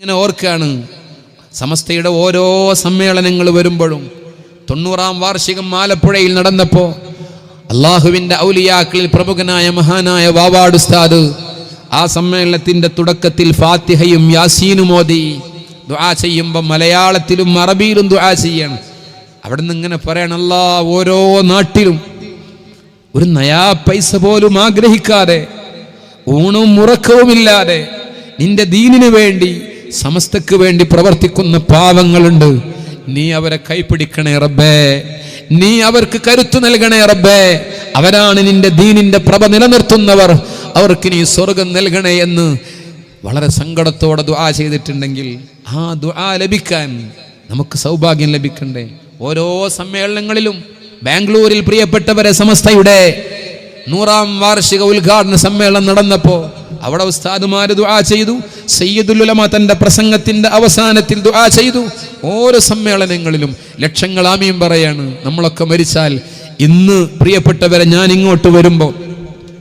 ഇങ്ങനെ ഓർക്കുകയാണ്. സമസ്തയുടെ ഓരോ സമ്മേളനങ്ങൾ വരുമ്പോഴും തൊണ്ണൂറാം വാർഷികം ആലപ്പുഴയിൽ നടന്നപ്പോൾ അള്ളാഹുവിന്റെ ഔലിയാക്കളിൽ പ്രമുഖനായ മഹാനായ വാവാട് ഉസ്താദ് ആ സമ്മേളനത്തിന്റെ തുടക്കത്തിൽ ഫാത്തിഹയും യാസീനും മോദി ദുആ ചെയ്യുമ്പോൾ മലയാളത്തിലും അറബിയിലും ദുആ ചെയ്യണം. അവിടെ നിന്ന് ഇങ്ങനെ പറയണം അല്ലാ ഓരോ നാട്ടിലും ഒരു നയാ പൈസ പോലും ആഗ്രഹിക്കാതെ ഊണും ഉറക്കവുമില്ലാതെ നിന്റെ ദീനിനു വേണ്ടി സമസ്തക്ക് വേണ്ടി പ്രവർത്തിക്കുന്ന പാവങ്ങളുണ്ട്. നീ അവരെ കൈപിടിക്കണേ റബ്ബേ. നീ അവർക്ക് കരുത്തു നൽകണേ റബ്ബേ. അവരാണ് നിന്റെ ദീനിന്റെ പ്രഭ നിലനിർത്തുന്നവർ. അവർക്ക് നീ സ്വർഗം നൽകണേ എന്ന് വളരെ സങ്കടത്തോടെ ദുആ ചെയ്തിട്ടുണ്ടെങ്കിൽ ആ ദുആ ലഭിക്കാൻ നമുക്ക് സൗഭാഗ്യം ലഭിക്കണ്ടേ. ഓരോ സമ്മേളനങ്ങളിലും ബാംഗ്ലൂരിൽ പ്രിയപ്പെട്ടവരെ സമസ്തയുടെ നൂറാം വാർഷിക ഉദ്ഘാടന സമ്മേളനം നടന്നപ്പോൾ അവിടെ ഉസ്താദുമാര് ദുആ ചെയ്തു. സയ്യിദുലുലമ തന്റെ പ്രസംഗത്തിന്റെ അവസാനത്തിൽ ദുആ ചെയ്തു. ഓരോ സമ്മേളനങ്ങളിലും ലക്ഷങ്ങൾ ആമീം പറയാണ്. നമ്മളൊക്കെ മരിച്ചാൽ ഇന്ന് പ്രിയപ്പെട്ടവരെ ഞാൻ ഇങ്ങോട്ട് വരുമ്പോൾ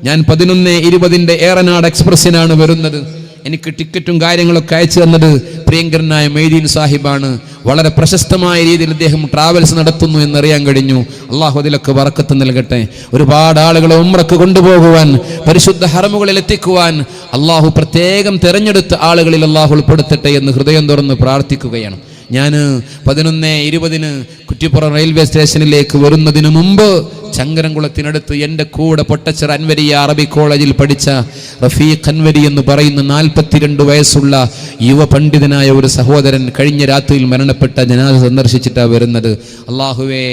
ഞാൻ പതിനൊന്ന് ഇരുപതിന്റെ ഏറനാട് എക്സ്പ്രസ്സിനാണ് വരുന്നത്. എനിക്ക് ടിക്കറ്റും കാര്യങ്ങളൊക്കെ അയച്ചു തന്നത് പ്രിയങ്കരനായ മെയ്ദീൻ സാഹിബാണ്. വളരെ പ്രശസ്തമായ രീതിയിൽ അദ്ദേഹം ട്രാവൽസ് നടത്തുന്നു എന്നറിയാൻ കഴിഞ്ഞു. അള്ളാഹു അതിലൊക്കെ വറക്കത്ത് നൽകട്ടെ. ഒരുപാട് ആളുകളെ ഉമ്രക്ക് കൊണ്ടുപോകുവാൻ പരിശുദ്ധ ഹറമുകളിൽ എത്തിക്കുവാൻ അള്ളാഹു പ്രത്യേകം തിരഞ്ഞെടുത്ത ആളുകളിൽ അള്ളാഹു ഉൾപ്പെടുത്തട്ടെ എന്ന് ഹൃദയം തുറന്ന് പ്രാർത്ഥിക്കുകയാണ്. ഞാൻ പതിനൊന്ന് ഇരുപതിന് കുറ്റിപ്പുറം റെയിൽവേ സ്റ്റേഷനിലേക്ക് വരുന്നതിന് മുമ്പ് ചങ്കരംകുളത്തിനടുത്ത് എന്റെ കൂടെ പൊട്ടച്ചർ അൻവരി അറബി കോളേജിൽ പഠിച്ച റഫീഖ് അൻവരി എന്ന് പറയുന്ന നാൽപ്പത്തിരണ്ട് വയസ്സുള്ള യുവ പണ്ഡിതനായ ഒരു സഹോദരൻ കഴിഞ്ഞ രാത്രിയിൽ മരണപ്പെട്ട ജനാഥ സന്ദർശിച്ചിട്ടാണ് വരുന്നത്. അള്ളാഹുവേ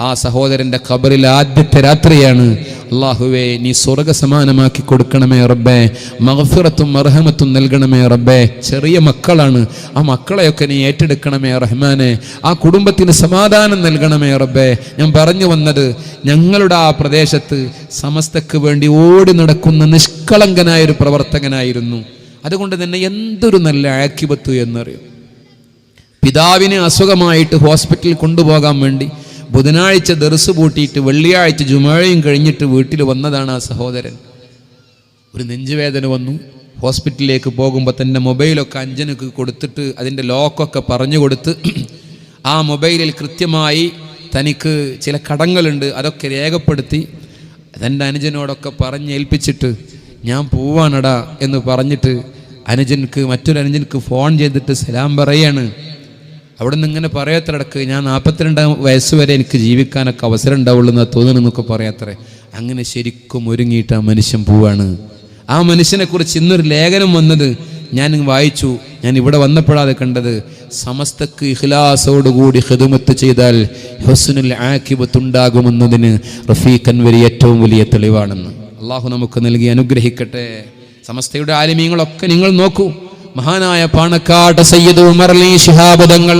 ആ സഹോദരന്റെ ഖബറിൽ ആദ്യത്തെ രാത്രിയാണ് അള്ളാഹുവേ നീ സ്വർഗ സമാനമാക്കി കൊടുക്കണമേ റബ്ബേ. മഹഫിറത്തും മർഹമത്തും നൽകണമേ റബ്ബേ. ചെറിയ മക്കളാണ്. ആ മക്കളെയൊക്കെ നീ ഏറ്റെടുക്കണമേ റഹ്മാനെ. ആ കുടുംബത്തിന് സമാധാനം നൽകണമേ റബ്ബേ. ഞാൻ പറഞ്ഞു വന്നത് ഞങ്ങളുടെ ആ പ്രദേശത്ത് സമസ്തക്ക് വേണ്ടി ഓടി നടക്കുന്ന നിഷ്കളങ്കനായ ഒരു പ്രവർത്തകനായിരുന്നു. അതുകൊണ്ട് തന്നെ എന്തൊരു നല്ല ആക്കിപത്തു എന്നറിയും. പിതാവിനെ അസുഖമായിട്ട് ഹോസ്പിറ്റലിൽ കൊണ്ടുപോകാൻ വേണ്ടി ബുധനാഴ്ച ദർസ് പൂട്ടിയിട്ട് വെള്ളിയാഴ്ച ജുമാഴയും കഴിഞ്ഞിട്ട് വീട്ടിൽ വന്നതാണ് ആ സഹോദരൻ. ഒരു നെഞ്ചുവേദന വന്നു. ഹോസ്പിറ്റലിലേക്ക് പോകുമ്പോൾ തന്നെ മൊബൈലൊക്കെ അഞ്ജനക്ക് കൊടുത്തിട്ട് അതിന്റെ ലോക്കൊക്കെ പറഞ്ഞു കൊടുത്ത് ആ മൊബൈലിൽ കൃത്യമായി തനിക്ക് ചില കടങ്ങളുണ്ട് അതൊക്കെ രേഖപ്പെടുത്തി തന്റെ അനുജനോടൊക്കെ പറഞ്ഞ് ഏൽപ്പിച്ചിട്ട് ഞാൻ പോവാനടാ എന്ന് പറഞ്ഞിട്ട് അനുജൻക്ക് മറ്റൊരു അനുജൻക്ക് ഫോൺ ചെയ്തിട്ട് സലാം പറയാണ്. അവിടെ നിന്ന് ഇങ്ങനെ പറയാത്തടക്ക് ഞാൻ നാൽപ്പത്തിരണ്ടാം വയസ്സ് വരെ എനിക്ക് ജീവിക്കാനൊക്കെ അവസരം ഉണ്ടാവുള്ളൂ എന്നാ തോന്നണമെന്നൊക്കെ പറയാത്രേ അങ്ങനെ ശരിക്കും ഒരുങ്ങിയിട്ട് ആ മനുഷ്യൻ പോവാണ്. ആ മനുഷ്യനെക്കുറിച്ച് ഇന്നൊരു ലേഖനം വന്നത് ഞാൻ വായിച്ചു. ഞാൻ ഇവിടെ വന്നപ്പോഴാതെ കണ്ടത്. സമസ്തക്ക് ഇഖ്ലാസോടുകൂടി ഹെതുമത്ത് ചെയ്താൽ ഹുസ്നുൽ ആക്കിബത്തുണ്ടാകുമെന്നതിന് റഫീഖൻ വരി ഏറ്റവും വലിയ തെളിവാണെന്ന്. അള്ളാഹു നമുക്ക് നൽകി അനുഗ്രഹിക്കട്ടെ. സമസ്തയുടെ ആലിമീങ്ങളൊക്കെ നിങ്ങൾ നോക്കൂ. മഹാനായ പാണക്കാട് സയ്യിദ് ഉമർലി ശിഹാബുദങ്ങൾ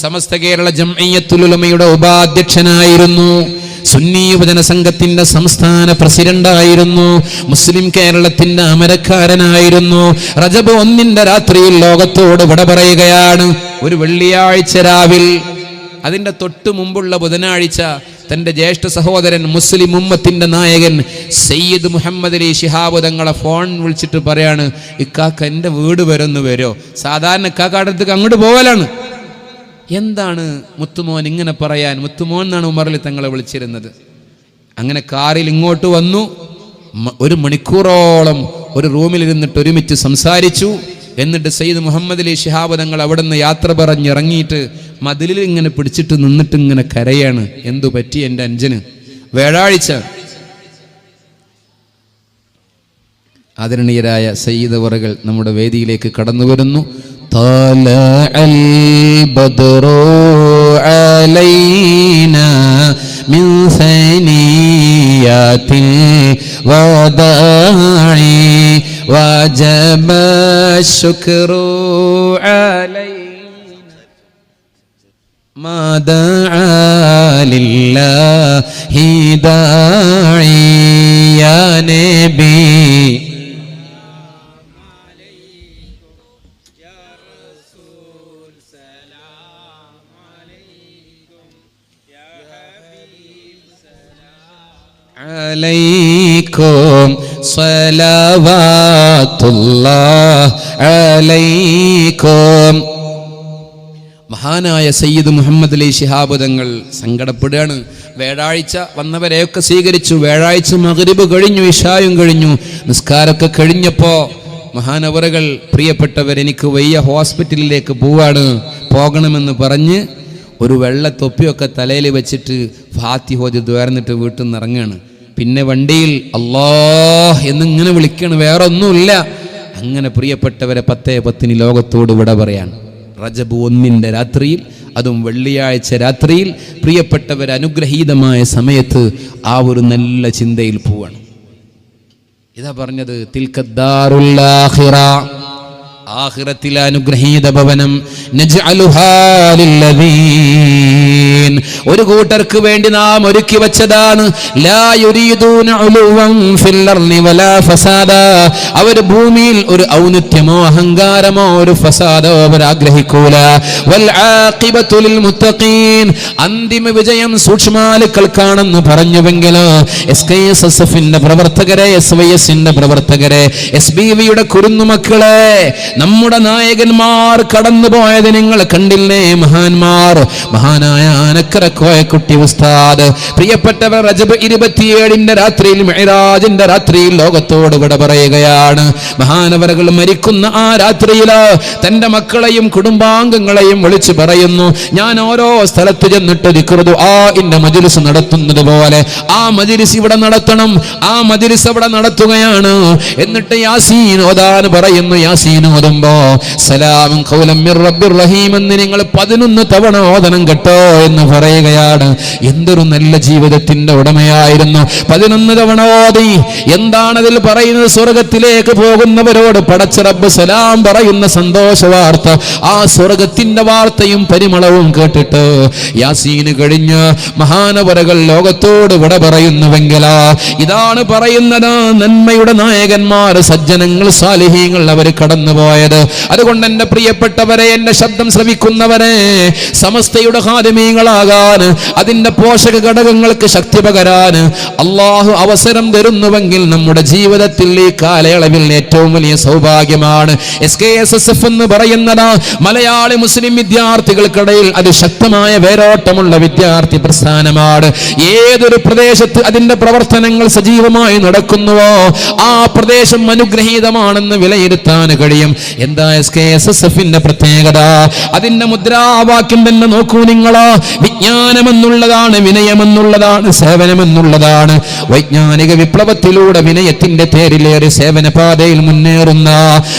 സമസ്ത കേരള ജംഅയ്യത്തുലുലമയുടെ ഉപാധ്യക്ഷനായിരുന്നു. സുന്നി യുവജന സംഘത്തിന്റെ സംസ്ഥാന പ്രസിഡന്റായിരുന്നു. മുസ്ലിം കേരളത്തിന്റെ അമരക്കാരനായിരുന്നു. റജബ് ഒന്നിന്റെ രാത്രിയിൽ ലോകത്തോട് വിട പറയുകയാണ്. ഒരു വെള്ളിയാഴ്ച രാവിൽ അതിന്റെ തൊട്ടു മുമ്പുള്ള ബുധനാഴ്ച തന്റെ ജ്യേഷ്ഠ സഹോദരൻ മുസ്ലിം ഉമ്മത്തിന്റെ നായകൻ സയ്യിദ് മുഹമ്മദ് അലി ശിഹാബ് തങ്ങളെ ഫോൺ വിളിച്ചിട്ട് പറയാണ് ഇക്കാക്ക എന്റെ വീട് വരെന്ന് വരോ? സാധാരണ ഇക്കാക്കാടെ അടുത്തേക്ക് അങ്ങോട്ട് പോകലാണ്. എന്താണ് മുത്തുമോൻ ഇങ്ങനെ പറയാൻ? മുത്തുമോൻ എന്നാണ് ഉമറിൽ തങ്ങളെ വിളിച്ചിരുന്നത്. അങ്ങനെ കാറിൽ ഇങ്ങോട്ട് വന്നു ഒരു മണിക്കൂറോളം ഒരു റൂമിലിരുന്നിട്ട് ഒരുമിച്ച് സംസാരിച്ചു. എന്നിട്ട് സയ്യിദ് മുഹമ്മദ് അലി ഷിഹാബ് തങ്ങൾ അവിടെ നിന്ന് യാത്ര പറഞ്ഞിറങ്ങിയിട്ട് മതിലിൽ ഇങ്ങനെ പിടിച്ചിട്ട് നിന്നിട്ട് ഇങ്ങനെ കരയാണ് എന്തു പറ്റി എൻ്റെ അഞ്ചന് വ്യാഴാഴ്ച ആദരണീയരായ സയ്യിദ് വറുകൾ നമ്മുടെ വേദിയിലേക്ക് കടന്നു വരുന്നു طلع البدر علينا من ثنيات الوداع وجب الشكر علينا ما دعا لله داعي يا نبي. عليكم صلوات الله عليكم. മഹാനായ സയ്യിദ് മുഹമ്മദ് അലി ശിഹാബ് തങ്ങൾ സങ്കടപ്പെടുകയാണ്. വേഴാഴ്ച വന്നവരെയൊക്കെ സ്വീകരിച്ചു. വേഴാഴ്ച മകരിബ് കഴിഞ്ഞു ഇഷായും കഴിഞ്ഞു. നിസ്കാരമൊക്കെ കഴിഞ്ഞപ്പോൾ മഹാനവറുകൾ പ്രിയപ്പെട്ടവർ എനിക്ക് വയ്യ ഹോസ്പിറ്റലിലേക്ക് പോവാണ്. പോകണമെന്ന് പറഞ്ഞ് ഒരു വെള്ള തൊപ്പിയൊക്കെ തലയിൽ വെച്ചിട്ട് ഫാത്തി ഹോജി ദ്വാരന്നിട്ട് വീട്ടിൽ നിന്ന് ഇറങ്ങുകയാണ് പിന്നെ വണ്ടിയിൽ അല്ലാഹ് എന്നിങ്ങനെ വിളിക്കണം. വേറെ ഒന്നുമില്ല അങ്ങനെ പ്രിയപ്പെട്ടവരെ പത്തേ പത്തിന് ലോകത്തോട് വിട പറയാൻ റജബ് ഒന്നിന്റെ രാത്രിയിൽ അതും വെള്ളിയാഴ്ച രാത്രിയിൽ പ്രിയപ്പെട്ടവർ അനുഗ്രഹീതമായ സമയത്ത് ആ ഒരു നല്ല ചിന്തയിൽ പോവാണ്. ഇതാ പറഞ്ഞത് തിൽക്കദ്ദാറുല്ലാഹിറ ആഖിറത്തിലെ അനുഗ്രഹീത ഭവനം. ഒരു കൂട്ടർക്ക് വേണ്ടി നാം ഒരുക്കി വെച്ചതാണ്. അവർ ഭൂമിയിൽ ഒരു ഔന്നിത്യമോ അഹങ്കാരമോ ഒരു ഫസാദോ അവർ ആഗ്രഹിക്കൂല അന്തിമ വിജയം സൂക്ഷ്മാലുക്കൾക്കാണെന്ന് പറഞ്ഞുവെങ്കിലോ. എസ് കെ എസ് എസ് എഫിന്റെ പ്രവർത്തകരെ എസ് വൈ എസിന്റെ പ്രവർത്തകരെ എസ് ബി വിയുടെ കുരുന്നുമക്കളെ നമ്മുടെ നായകന്മാർ കടന്നു പോയത് നിങ്ങൾ കണ്ടില്ലേ? മഹാന്മാർ മഹാനായ ആനക്കര കോയക്കുട്ടി ഉസ്താദ്. പ്രിയപ്പെട്ടവർ റജബ് ഇരുപത്തിയേഴിന്റെ രാത്രിയിൽ മെഹറാജിന്റെ രാത്രിയിൽ ലോകത്തോട് വിട പറയുകയാണ്. മഹാനവരകൾ മരിക്കുന്ന ആ രാത്രിയിൽ തന്റെ മക്കളെയും കുടുംബാംഗങ്ങളെയും വിളിച്ചു പറയുന്നു ഞാൻ ഓരോ സ്ഥലത്ത് ചെന്നിട്ട് ദിക്റുദു ആ ഇന്റെ മജിലിസ് നടത്തുന്നത് പോലെ ആ മജിലിസ് ഇവിടെ നടത്തണം ആ മജിലിസ് അവിടെ നടത്തുകയാണ്. എന്നിട്ട് യാസീൻ ഓതാൻ പറയുന്നു യാസീൻ ഓതുമ്പോ സലാമും റഹീം എന്ന് നിങ്ങൾ പതിനൊന്ന് തവണ ഓതണം കേട്ടോ എന്ന് പറയുകയാണ്. എന്തൊരു നല്ല ജീവിതത്തിന്റെ ഉടമയായിരുന്നു. പതിനൊന്ന് തവണ ഓതി. എന്താണതിൽ പറയുന്നത്? സ്വർഗത്തിലേക്ക് പോകുന്നവരോട് പടച്ച റബ്ബ് സലാം പറയുന്ന സന്തോഷ വാർത്ത. ആ സ്വർഗത്തിന്റെ വാർത്തയും പരിമളവും കേട്ടിട്ട് യാസീന് കഴിഞ്ഞ് മഹാനവരകൾ ലോകത്തോട് വിട പറയുന്നുവെങ്കിലാ ഇതാണ് പറയുന്നത്. നന്മയുടെ നായകന്മാർ സജ്ജനങ്ങൾ സാലിഹീങ്ങൾ അവർ കടന്നുപോയത് അതുകൊണ്ട് എന്റെ പ്രിയപ്പെട്ടവരെ എന്റെ ശബ്ദം ശ്രവിക്കുന്നവരെ സമസ്തയുടെ ഹാരമീങ്ങളാകാൻ അതിന്റെ പോഷക ഘടകങ്ങൾക്ക് ശക്തി പകരാൻ അള്ളാഹു അവസരം തരുന്നുവെങ്കിൽ നമ്മുടെ ജീവിതത്തിൽ ഈ കാലയളവിൽ ഏറ്റവും വലിയ സൗഭാഗ്യമാണ്. S K S S F എന്ന് പറയുന്നത് മലയാളി മുസ്ലിം വിദ്യാർത്ഥികൾക്കിടയിൽ അത് ശക്തമായ വേരോട്ടമുള്ള വിദ്യാർത്ഥി പ്രസ്ഥാനമാണ്. ഏതൊരു പ്രദേശത്ത് അതിന്റെ പ്രവർത്തനങ്ങൾ സജീവമായി നടക്കുന്നുവോ ആ പ്രദേശം അനുഗ്രഹീതമാണെന്ന് വിലയിരുത്താൻ കഴിയും. എന്താ എസ് കെ എസ് എസ് എഫിന്റെ പ്രത്യേകത? അതിന്റെ മുദ്രാവാക്യം തന്നെ നോക്കൂ നിങ്ങളോ. വിജ്ഞാനമെന്നുള്ളതാണ് വിനയമെന്നുള്ളതാണ് സേവനമെന്നുള്ളതാണ്. വൈജ്ഞാനിക വിപ്ലവത്തിലൂടെ വിനയത്തിന്റെ തേരിലേറി സേവന പാതയിൽ മുന്നേറുന്ന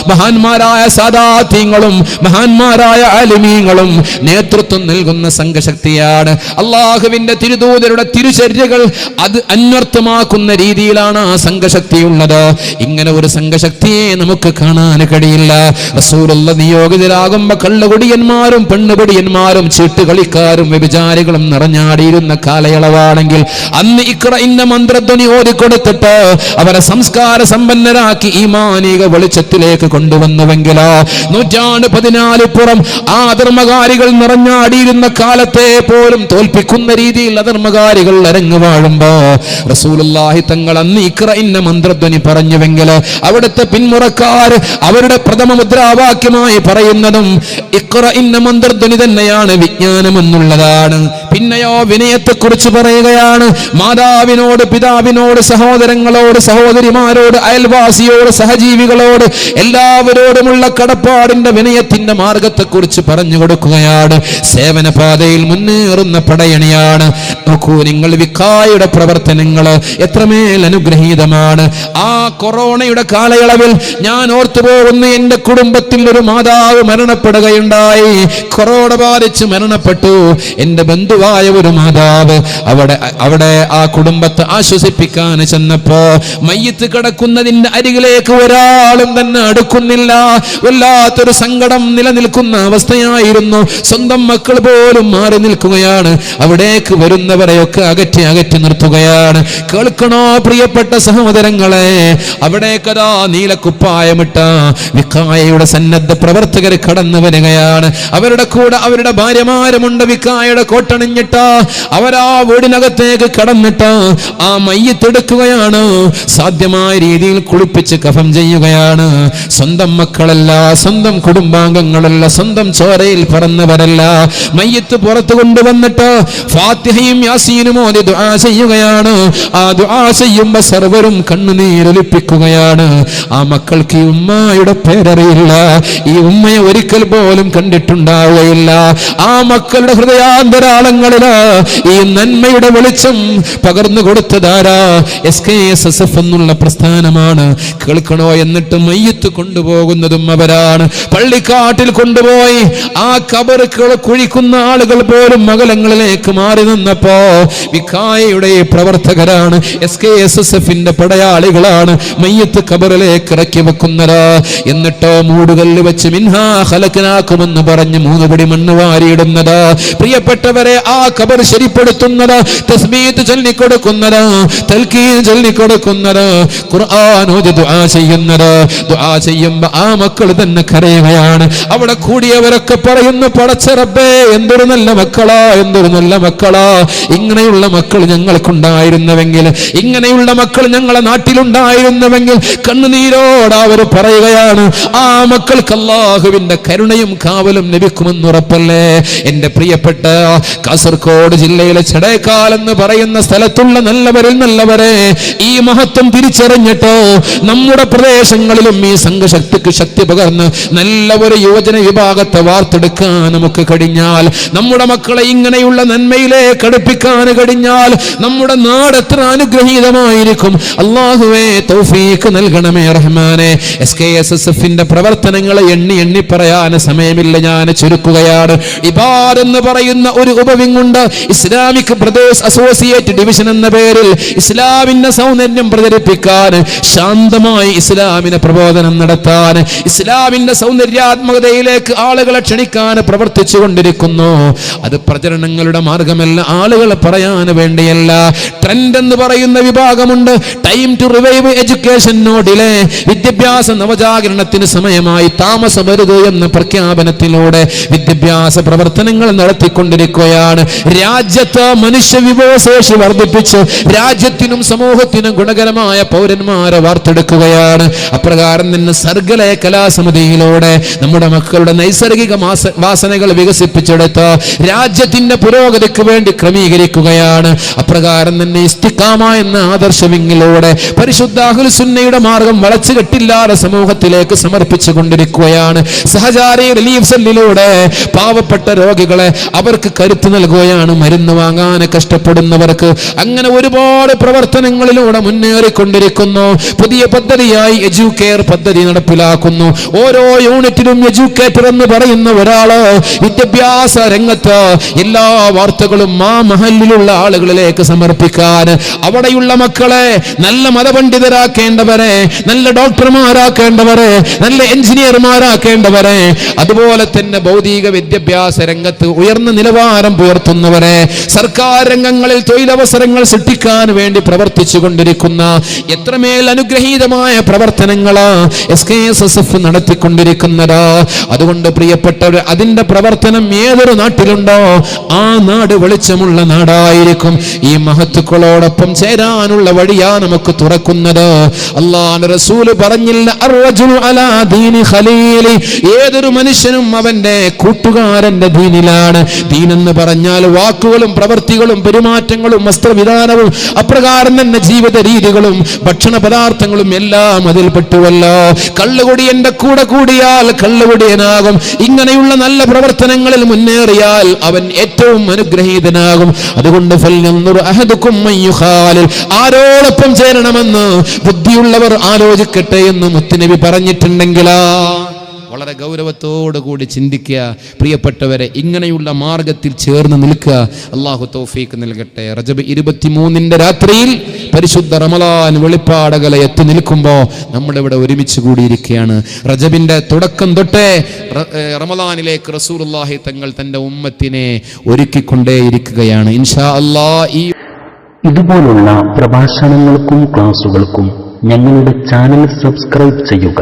മഹാന്മാരായ സാദാത്യങ്ങളും മഹാന്മാരായ അലിമീങ്ങളും നേതൃത്വം നൽകുന്ന സംഘശക്തിയാണ്. അള്ളാഹുവിന്റെ തിരുദൂതരുടെ തിരുചര്യകൾ അത് അന്വർത്ഥമാക്കുന്ന രീതിയിലാണ് ആ സംഘശക്തി ഉള്ളത് ഇങ്ങനെ ഒരു സംഘശക്തിയെ നമുക്ക് കാണാൻ കഴിയില്ല. റസൂലുള്ള നിയോഗിതരാകുമ്പോ പെണ്ണുപിടിയന്മാരും പെണ്ണുപൊടിയന്മാരും ചീട്ടുകളിക്കാരും വ്യഭിചാരികളും നിറഞ്ഞാടിയിരുന്ന കാലയളവാണെങ്കിൽ അന്ന് ഇക്ര ഇന്ന മന്ത്രധ്വനി ഓതിക്കൊടുത്തിട്ട് അവരെ സംസ്കാര സമ്പന്നരാക്കി ഈ മാനിക വെളിച്ചത്തിലേക്ക് കൊണ്ടുവന്നുവെങ്കിലോ നൂറ്റാണ്ട് പതിനാല് പുറം ആ അധർമ്മകാരികൾ നിറഞ്ഞാടിയിരുന്ന കാലത്തെ പോലും തോൽപ്പിക്കുന്ന രീതിയിൽ അധർമ്മകാരികൾ അരങ്ങു വാഴുമ്പോ റസൂലുള്ളാഹി തങ്ങൾ അന്ന് ഇക്ര ഇന്ന മന്ത്രധ്വനി പറഞ്ഞുവെങ്കിൽ അവിടുത്തെ പിന്മുറക്കാർ അവരുടെ പ്രഥമ മുദ്രാവാക്യമായി പറയുന്നതും ഇക്ര ഇന്ന മന്ത്രധ്വനി തന്നെയാണ് വിജ്ഞാനം എന്നുള്ളതാണ് പിന്നെയോ വിനയത്തെക്കുറിച്ച് പറയുകയാണ്. മാതാവിനോട് പിതാവിനോട് സഹോദരങ്ങളോട് സഹോദരിമാരോട് അയൽവാസിയോട് സഹജീവികളോട് എല്ലാവരോടുമുള്ള കടപ്പാടിന്റെ വിനയത്തിന്റെ മാർഗത്തെക്കുറിച്ച് പറഞ്ഞു കൊടുക്കുകയാണ്. സേവന പാതയിൽ മുന്നേറുന്ന പടയണിയാണ്. നോക്കൂ നിങ്ങൾ വിക്കായുടെ പ്രവർത്തനങ്ങൾ എത്രമേൽ അനുഗ്രഹീതമാണ്. ആ കൊറോണയുടെ കാലയളവിൽ ഞാൻ ഓർത്തു എന്റെ കുടുംബത്തിൽ ഒരു മാതാവ് മരണപ്പെടുകയുണ്ടായി. കൊറോണ ബാധിച്ച് മരണപ്പെട്ടു. എന്റെ ബന്ധുവായ ഒരു മാതാവ് അവിടെ അവിടെ ആ കുടുംബത്തെ ആശ്വസിപ്പിക്കാൻ ചെന്നപ്പോ മയ്യത്ത് കിടക്കുന്നതിന്റെ അരികിലേക്ക് ഒരാളും തന്നെ അടുക്കുന്നില്ല. വല്ലാത്തൊരു സങ്കടം നിലനിൽക്കുന്ന അവസ്ഥയായിരുന്നു. സ്വന്തം മക്കൾ പോലും മാറി നിൽക്കുകയാണ്. അവിടേക്ക് വരുന്നവരെയൊക്കെ അകറ്റി അകറ്റി നിർത്തുകയാണ്. കേൾക്കണോ പ്രിയപ്പെട്ട സഹോദരങ്ങളെ? അവിടേക്കതാ നീലക്കുപ്പായമിട്ട വിക്കായയുടെ സന്നദ്ധ പ്രവർത്തകർ കടന്നു വരികയാണ്. അവരുടെ കൂടെ അവരുടെ ഭാര്യമാരുമുണ്ട് വിക്കായയുടെ കോട്ടണിഞ്ഞിട്ട് അവരാ വീടിനകത്തേക്ക് കടന്നിട്ട് ആ മയ്യത്തെടുക്കുകയാണ്. സാധ്യമായ രീതിയിൽ കുളിപ്പിച്ച് കഫം ചെയ്യുകയാണ്. സ്വന്തം മക്കളല്ല സ്വന്തം കുടുംബാംഗങ്ങളല്ല സ്വന്തം ചോരയിൽ പറന്നവരല്ല. മയ്യത്ത് പുറത്തു കൊണ്ടുവന്നിട്ട് ഫാത്തിഹയും യാസീനും ഓതി ദുആ ചെയ്യുകയാണ്. ആ ദുആ ചെയ്യുമ്പോൾ സർവരും കണ്ണുനീരൊലിപ്പിക്കുകയാണ്. ആ മക്കൾക്ക് ഈ ഉമ്മയുടെ പേരറിയില്ല. ഈ ഉമ്മയെ ഒരിക്കൽ പോലും കണ്ടിട്ടുണ്ടാവുകയില്ല. ആ മക്കളുടെ ഹൃദയാന്തരാളങ്ങളിൽ ഈ നന്മയുടെ വെളിച്ചം പകർന്നു കൊടുത്തതാരാ? S K S S F എന്നുള്ള പ്രസ്ഥാനമാണ്. കേൾക്കണോ എന്നിട്ട് മയ്യത്ത് കൊണ്ടുപോകുന്നതും അവരാണ്. പള്ളിക്കാട്ടിൽ കൊണ്ടുപോയി ആ കബറുകൾ കുഴിക്കുന്ന ആളുകൾ പോലും മകലങ്ങളിലേക്ക് മാറി നിന്നപ്പോ വിക്കായയുടെ പ്രവർത്തകരാണ്. എസ് കെ എസ് എസ് എഫിന്റെ പടയാളികളാണ് മയ്യത്ത് കബറിലേക്ക് ഇറക്കി വെക്കുന്നത് എന്നിട്ടോ മൂടുകല്ല് വെച്ച് മിൻഹാ ഹലക്കനാക്കുമെന്ന് പറഞ്ഞ് മൂന്ന് പിടി മണ്ണ് വാരിയിടുന്നത്. പ്രിയപ്പെട്ടവരെ കബർ ശരിപ്പെടുത്തുന്നത് തസ്മീത്ത് ചൊല്ലിക്കൊടുക്കുന്നത് തൽക്കീൻ ചൊല്ലിക്കൊടുക്കുന്നത് ഓതി ദുആ ചെയ്യുന്നത്. ദുആ ചെയ്യുമ്പോൾ ആ മക്കൾ തന്നെ കരയുകയാണ്. അവിടെ കൂടിയവരൊക്കെ പറയുന്നു പടച്ച റബ്ബേ എന്തൊരു നല്ല മക്കളാ എന്തൊരു നല്ല മക്കളാ. ഇങ്ങനെയുള്ള മക്കൾ ഞങ്ങൾക്കുണ്ടായിരുന്നുവെങ്കിൽ ഇങ്ങനെയുള്ള മക്കൾ ഞങ്ങളെ നാട്ടിലുണ്ടായിരുന്നുവെങ്കിൽ കണ്ണുനീരോട് അവർ പറയുകയാണ് ആ മക്കൾക്ക് അള്ളാഹുവിന്റെ കരുണയും കാവലും ലഭിക്കുമെന്ന് ഉറപ്പല്ലേ എന്റെ പ്രിയപ്പെട്ട കാസർഗോഡ് ജില്ലയിലെ ചടയക്കാൽ എന്ന് പറയുന്ന സ്ഥലത്തുള്ള നല്ലവരിൽ നല്ലവരെ ഈ മഹത്വം തിരിച്ചറിഞ്ഞിട്ടോ നമ്മുടെ പ്രദേശങ്ങളിലും ഈ സംഘശക്തിക്ക് ശക്തി പകർന്ന് നല്ല ഒരു യുവജന വിഭാഗത്തെ വാർത്തെടുക്കാൻ നമുക്ക് കഴിഞ്ഞാൽ നമ്മുടെ മക്കളെ ഇങ്ങനെയുള്ള നന്മയിലേക്ക് അടുപ്പിക്കാൻ കഴിഞ്ഞാൽ നമ്മുടെ നാട് എത്ര അനുഗ്രഹീതമായിരിക്കും. അള്ളാഹുവേ തൗഫീഖ് നൽകണമേ റഹ്മാനെ. എസ് കെ എസ് എസ് എഫിന്റെ പ്രവർത്തനങ്ങളെ എണ്ണി എണ്ണി പറയാൻ സമയമില്ല. ഞാൻ ചുരുക്കുകയാണ്. ഇബാദ് എന്ന് പറയുന്ന ഒരു ഉപവിങ്ങുണ്ട് ഇസ്ലാമിക് ബ്രദേഴ്സ് അസോസിയേറ്റ് ഡിവിഷൻ എന്ന പേരിൽ ഇസ്ലാമിന്റെ സൗന്ദര്യം പ്രചരിപ്പിക്കാൻ ശാന്തമായി ഇസ്ലാമിനെ പ്രബോധനം നടത്താൻ ഇസ്ലാമിന്റെ സൗന്ദര്യാത്മകതയിലേക്ക് ആളുകളെ ക്ഷണിക്കാൻ പ്രവർത്തിച്ചു കൊണ്ടിരിക്കുന്നു. അത് പ്രചരണങ്ങളുടെ മാർഗമല്ല ആളുകളെ പറയാൻ വേണ്ടിയല്ല. ട്രെൻഡ് എന്ന് പറയുന്ന വിഭാഗമുണ്ട്. ടൈം ടു റിവൈവ് എഡ്യൂക്കേഷൻ നോഡിലെ വിദ്യാഭ്യാസ നവജാഗരണത്തിന് സമയമായി താമസമരുത് എന്ന പ്രഖ്യാപനത്തിലൂടെ വിദ്യാഭ്യാസ പ്രവർത്തനങ്ങൾ നടത്തിക്കൊണ്ടിരിക്കുകയാണ്. രാജ്യത്ത് മനുഷ്യ വിഭവശേഷി വർദ്ധിപ്പിച്ച് രാജ്യത്തിനും സമൂഹത്തിനും ഗുണകരമായ പൗരന്മാരെ വാർത്തെടുക്കുകയാണ്. അപ്രകാരം തന്നെ സർഗലയ കലാസമിതിയിലൂടെ നമ്മുടെ മക്കളുടെ നൈസർഗിക വാസനകൾ വികസിപ്പിച്ചെടുത്ത് രാജ്യത്തിന്റെ പുരോഗതിക്ക് വേണ്ടി ക്രമീകരിക്കുകയാണ്. അപ്രകാരം തന്നെ ഇസ്തിക്കാമ എന്ന ആദർശവിങ്ങിലൂടെ പരിശുദ്ധ അഹ്ലുസുന്നയുടെ മാർഗം വളച്ചു കെട്ടില്ലാതെ സമൂഹത്തിലേക്ക് സമർപ്പിച്ചു കൊണ്ടിരിക്കുകയാണ്. സഹചാരി റിലീഫ് സെല്ലിലൂടെ പാവപ്പെട്ട രോഗികളെ അവർക്ക് കരുത്ത് നൽകുകയാണ് മരുന്ന് വാങ്ങാൻ കഷ്ടപ്പെടുന്നവർക്ക് അങ്ങനെ ഒരുപാട് പ്രവർത്തനങ്ങളിലൂടെ മുന്നേറിക്കൊണ്ടിരിക്കുന്നു. പുതിയ പദ്ധതിയായി എഡ്യൂക്കെയർ പദ്ധതി നടപ്പിലാക്കുന്നു. ഓരോ യൂണിറ്റിലും എഡ്യൂക്കേറ്റർ എന്ന് പറയുന്ന ഒരാൾ വിദ്യാഭ്യാസ രംഗത്ത് എല്ലാ വാർത്തകളും ആ മഹലിലുള്ള ആളുകളിലേക്ക് സമർപ്പിക്കാൻ. അവിടെയുള്ള മക്കളെ നല്ല മതപണ്ഡിതരാക്കേണ്ടവരെ നല്ല ഡോക്ടർമാരാക്കേണ്ടവരെ നല്ല എഞ്ചിനീയർമാരാക്കേണ്ടവരെ അതുപോലെ തന്നെ ഭൗതിക വിദ്യാഭ്യാസ രംഗത്ത് ഉയർന്ന നിലവാരം പുലർത്തുന്നവരെ സർക്കാർ രംഗങ്ങളിൽ തൊഴിലവസരങ്ങൾ സൃഷ്ടിക്കാൻ വേണ്ടി പ്രവർത്തിച്ചു കൊണ്ടിരിക്കുന്ന എത്രമേൽ അനുഗ്രഹീതമായ പ്രവർത്തനങ്ങളാ S K S S F നടത്തിക്കൊണ്ടിരിക്കുന്നത്. അതുകൊണ്ട് പ്രിയപ്പെട്ടവർ അതിന്റെ പ്രവർത്തനം ഏതൊരു നാട്ടിലുണ്ടോ ആ നാട് വെളിച്ചമുള്ള നാടായിരിക്കും. ഈ മഹത്തുക്കളോടൊപ്പം ചേരാനുള്ള വഴിയാ നമുക്ക് തുറക്കുന്നത്. അള്ളാഹ് റസൂൽ പറഞ്ഞില്ല ഏതൊരു മനുഷ്യനും അവന്റെ കൂട്ടുകാരന്റെ ദീനിലാണ്. ദീനെന്ന് പറഞ്ഞാൽ വാക്കുകളും പ്രവൃത്തികളും പെരുമാറ്റങ്ങളും വസ്ത്രവിധാനവും അപ്രകാരം തന്നെ ജീവിത രീതികളും ഭക്ഷണ പദാർത്ഥങ്ങളും എല്ലാം അതിൽ പെട്ടുവല്ലോ. കള്ളുകൊടി എന്റെ കൂടെ കൂടിയാൽ കള്ളുകൊടിയനാകും. ഇങ്ങനെയുള്ള നല്ല പ്രവർത്തനങ്ങളിൽ മുന്നേറിയാൽ അവൻ ഏറ്റവും അനുഗ്രഹീതനാകും. അതുകൊണ്ട്. ആരോടൊപ്പം ചേരണമെന്ന് ബുദ്ധിയുള്ളവർ ആലോചിക്കട്ടെ എന്ന് മുത്തുനബി പറഞ്ഞിട്ടുണ്ടെങ്കിലാ. വളരെ കൂടി ചിന്തിക്കുക. പ്രിയപ്പെട്ടവരെ ഇങ്ങനെയുള്ള മാർഗത്തിൽ ചേർന്ന് നിൽക്കുക. അള്ളാഹു തൗഫീക്ക് നൽകട്ടെ. റജബ് ഇരുപത്തിമൂന്നിന്റെ രാത്രിയിൽ പരിശുദ്ധ റമലാൻ വെളിപ്പാടകളെ എത്തി നിൽക്കുമ്പോൾ നമ്മളിവിടെ ഒരുമിച്ച് കൂടിയിരിക്കുകയാണ്. റജബിന്റെ തുടക്കം തൊട്ടേ റമലാനിലേക്ക് റസൂർ റമലാനിലേക്ക് റസൂലുള്ളാഹി തങ്ങൾ തന്റെ ഉമ്മത്തിനെ ഒരുക്കിക്കൊണ്ടേയിരിക്കുകയാണ് ഇൻഷാ അല്ലാ ഈ ഇതുപോലുള്ള പ്രഭാഷണങ്ങൾക്കും ക്ലാസുകൾക്കും ഞങ്ങളുടെ ചാനൽ സബ്സ്ക്രൈബ് ചെയ്യുക.